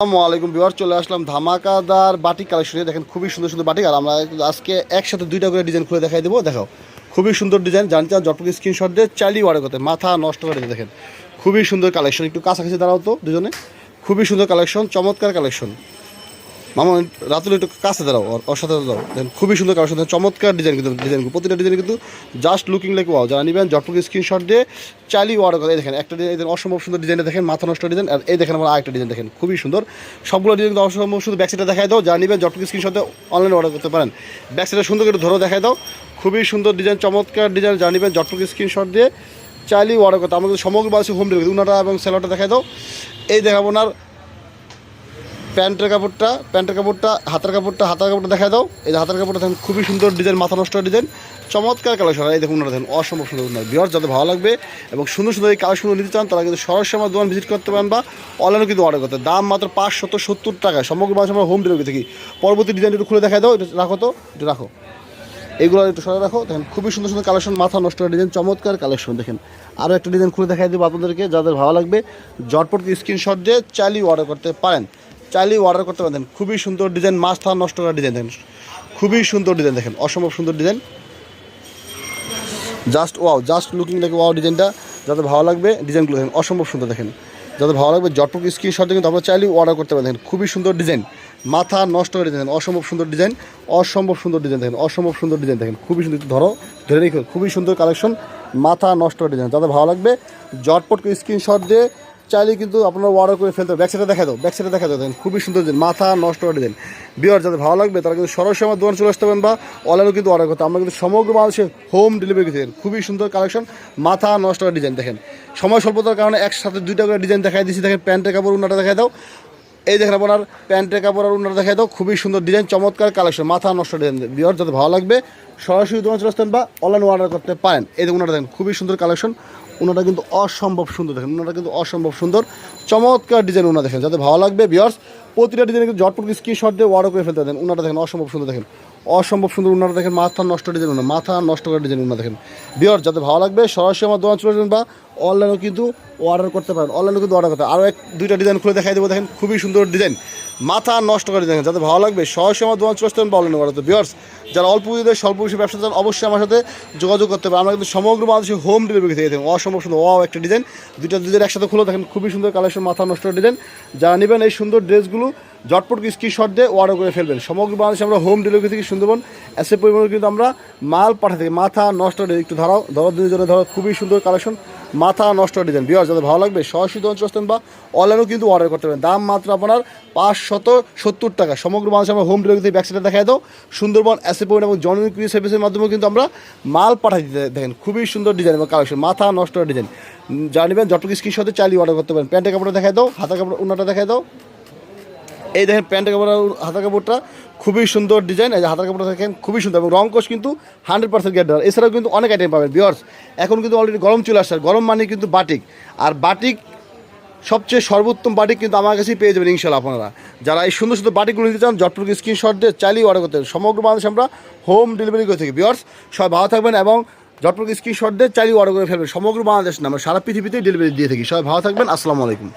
আসসালামু আলাইকুম বিওয়ার চলে আসলাম ধামাকাদার বাটিক কালেকশনে দেখেন খুবই সুন্দর সুন্দর বাটিক আর আমরা আজকে একসাথে দুইটা করে ডিজাইন খুলে দেখাই দেবো। দেখো, খুবই সুন্দর ডিজাইন জানতে চান জটপক স্ক্রিনশট দিয়ে চালিয়ে অর্ডার করতে। মাথা নষ্ট করে দেখেন। খুবই সুন্দর কালেকশন একটু কাছাকাছি দাঁড়াও তো দুজনে। খুবই সুন্দর কালেকশন চমৎকার কালেকশন মামা, রাতুল একটু কাছে দাঁড়াও, ওর- সাথে দাও দেখেন, খুবই সুন্দর কালেকশন চমৎকার ডিজাইন কিন্তু ডিজাইন প্রতিটা ডিজাইন কিন্তু জাস্ট লুকিং লাইক ওয়াও যারা নেবেন জটপক স্ক্রিনশট দিয়ে চালিয়ে অর্ডার করে। দেখেন, একটা ডিজাইন অসম্ভব সুন্দর ডিজাইনটা দেখেন, মাথা নষ্ট ডিজাইন আর এই দেখেন আমার আরেকটা ডিজাইন দেখেন, খুবই সুন্দর। সবগুলো ডিজাইন কিন্তু অসম্ভব শুধু ব্যাকসাইডে দেখাই দাও, যারা নেবেন জটপক স্ক্রিনশট অনলাইনে অর্ডার করতে পারেন। ব্যাকসাইডে সুন্দর করে ধরো, দেখাই দাও। খুবই সুন্দর ডিজাইন চমৎকার ডিজাইন যারা নেবেন জটপক স্ক্রিনশট দিয়ে চালিয়ে অর্ডার করতে আমাদের সমগ্র বাসে হোম ডেলিভারি উনাটা এবং সেলোটা দেখাই দাও। এই দেখাবো না প্যান্টের কাপড়টা প্যান্টের কাপড়টা, হাতের কাপড়টা হাতের কাপড়টা দেখা দাও। এই যে হাতের কাপড়টা দেখেন, খুবই সুন্দর ডিজাইন, মাথা নষ্ট ডিজাইন, চমৎকার কালেকশন এই দেখুন ওনারা দেখেন, অসম্ভব সুন্দর সুন্দর বিহার যাতে ভালো লাগবে এবং সুন্দর সুন্দর এই কালেকশনগুলো নিতে চান, তারা কিন্তু সরাসরি আমার দোকান ভিজিট করতে পারেন বা অনলাইনে কিন্তু অর্ডার করতে দাম মাত্র পাঁচশত সত্তর টাকা সমগ্র বাংলাদেশে আমরা হোম ডেলিভারি থাকি। পরবর্তী ডিজাইন একটু খুলে দেখা দাও এটা রাখো তো, একটু রাখো। এগুলো একটু সরে রাখো। দেখেন, খুবই সুন্দর সুন্দর কালেকশন মাথা নষ্ট ডিজাইন, চমৎকার কালেকশন দেখেন আরও একটা ডিজাইন খুলে দেখাই দেবো আপনাদেরকে, যাদের ভালো লাগবে জটপট স্ক্রিনশট দিয়ে চালিয়ে অর্ডার করতে পারেন। চালিয়ে অর্ডার করতে পারেন খুবই সুন্দর ডিজাইন মাছ মাথা নষ্ট করা ডিজাইন দেখেন। খুবই সুন্দর ডিজাইন দেখেন, অসম্ভব সুন্দর design just wow just looking like wow ডিজাইনটা যাতে ভালো লাগবে ডিজাইনগুলো দেখেন, অসম্ভব সুন্দর দেখেন। যাতে ভালো লাগবে জটপক স্ক্রিনশট কিন্তু আপনারা চাইলেও অর্ডার করতে পারেন দেখেন, খুবই সুন্দর ডিজাইন মাথা নষ্ট করে ডিজাইন অসম্ভব সুন্দর ডিজাইন অসম্ভব সুন্দর ডিজাইন দেখেন, অসম্ভব সুন্দর ডিজাইন দেখেন। খুবই সুন্দর ধরো, ধরে রেখো, খুবই সুন্দর কালেকশন মাথা নষ্ট করে ডিজাইন যাতে ভালো লাগবে জটপট স্ক্রিনশট দিয়ে চাইলে কিন্তু আপনারা অর্ডার করে ফেলতে ব্যাক সাইডে দেখা দাও ব্যাক সাইডে দেখা দাও দেখেন খুবই সুন্দর ডিজাইন মাথা নষ্ট করে ডিজাইন বিয়ার যাদের ভালো লাগবে, তারা কিন্তু সরাসরি আমার দোকান চলে আসতে পারেন বা অনলাইনেও কিন্তু অর্ডার করতে আমরা কিন্তু সমগ্র বাংলাদেশে হোম ডেলিভারি দেখেন খুবই সুন্দর কালেকশন মাথা নষ্ট করে ডিজাইন দেখেন। সময় স্বল্পতার কারণে একসাথে দুইটা করে ডিজাইন দেখাই দিচ্ছি দেখেন। প্যান্টের কাপড় উন্নাটা দেখাই দাও। এই দেখেন আপনার প্যান্টের কাপড় আর উন্নাটা দেখাই দাও। খুবই সুন্দর ডিজাইন চমৎকার কালেকশন মাথা নষ্ট ডিজাইন বিয়ার যাদের ভালো লাগবে, সরাসরি দোকান চলে আসতেন বা অনলাইনে অর্ডার করতে পারেন। এই দেখুন দেখেন খুবই সুন্দর কালেকশন ওনাটা কিন্তু অসম্ভব সুন্দর দেখেন ওনারা কিন্তু অসম্ভব সুন্দর। চমৎকার ডিজাইন ওনা দেখেন যাতে ভালো লাগবে বিয়ার্স প্রতিটা ডিজাইন কিন্তু জটপট স্ক্রিনশট দিয়ে ওয়ার্ড করে ফেলতে দেন ওনাটা দেখেন অসম্ভব সুন্দর দেখেন। অসম্ভব সুন্দর ওনারা দেখেন, মাথা নষ্ট ডিজাইন ওনা মাথা নষ্ট করা ডিজাইন ওনা দেখেন। বিয়ার যাতে ভালো লাগবে, সরাসরি আমার দোকান চলে আসবেন বা অনলাইনেও কিন্তু অর্ডার করতে পারেন অনলাইনেও কিন্তু অর্ডার করতে আরও এক, দুইটা ডিজাইন খুলে দেখাই দেবো, দেখেন, খুবই সুন্দর ডিজাইন মাথা নষ্ট করে দেখেন যাতে ভালো লাগবে, সরাসরি আমার দোকান চলে আসতেন বা অনলাইনে করতে বিয়ার্স যারা অল্প পুঁজিতে, স্বল্প পুঁজি ব্যবসা চান অবশ্যই আমার সাথে যোগাযোগ করতে পারেন। আমরা কিন্তু সমগ্র বাংলাদেশে হোম ডেলিভারি থেকে দেখেন, অসম্ভব সুন্দর ও একটা ডিজাইন দুইটা ডিজাইন একসাথে খুলে দেখেন, খুবই সুন্দর কালেকশন মাথা নষ্ট ডিজাইন যারা নেবেন এই সুন্দর ড্রেসগুলো জটপট স্ক্রিনশট দিয়ে অর্ডার করে ফেলবেন। সমগ্র বাংলাদেশে আমরা হোম ডেলিভারি থেকে সুন্দরবন এসে পরিমাণে কিন্তু আমরা মাল পাঠা থেকে। মাথা নষ্ট একটু ধরাও ধরো দুই জনে ধরো খুবই সুন্দর কালেকশন মাথা নষ্ট ডিজাইন বিয়ার যাদের ভালো লাগবে, সরাসরি দোকান বা অনলাইনেও কিন্তু অর্ডার করতে পারেন। দাম মাত্র আপনার পাঁচশত সত্তর টাকা। সমগ্র বাংলাদেশে আমরা হোম ডেলিভারি ব্যাকসাইডে দেখাই দাও। সুন্দরবন এসে পরিমাণ এবং জননী কুড়ি সার্ভিসের মাধ্যমে কিন্তু আমরা মাল পাঠাই দিতে দেখেন খুবই সুন্দর ডিজাইন এবং কালেকশন মাথা নষ্ট ডিজাইন যা নেবেন যতটুকু স্ক্রিনশটে চালিয়ে অর্ডার করতে পারেন। প্যান্টের কাপড়টা দেখাই দাও হাতের কাপড় উন্নাটা দেখাই দাও। এই দেখেন, প্যান্টের কাপড় হাতের কাপড়টা খুবই সুন্দর ডিজাইন এই যে হাতের কাপড়টা দেখেন, খুবই সুন্দর, এবং রং কোষ কিন্তু হান্ড্রেড পার্সেন্ট গ্যাট এছাড়াও কিন্তু অনেক আইটেম পাবেন বিয়ার্স এখন কিন্তু অলরেডি গরম চলে আসছে গরম মানে কিন্তু বাটিক আর বাটিক সবচেয়ে সর্বোত্তম বাটিক কিন্তু আমার কাছেই পেয়ে যাবেন ইনশাল্লাহ আপনারা। যারা এই সুন্দর সুন্দর বাটিকগুলো নিতে চান জটপুর স্ক্রিনশট দিয়ে চালিয়ে অর্ডার করতে সমগ্র বাংলাদেশে আমরা হোম ডেলিভারি করে থাকি। বিয়ার্স সবাই ভালো থাকবেন এবং জটপুর স্ক্রিনশট দিয়ে চালিয়ে অর্ডার করে ফেলবেন। সমগ্র বাংলাদেশ না, আমরা সারা পৃথিবীতেই ডেলিভারি দিয়ে থাকি। সবাই ভালো থাকবেন, আসসালামু আলাইকুম।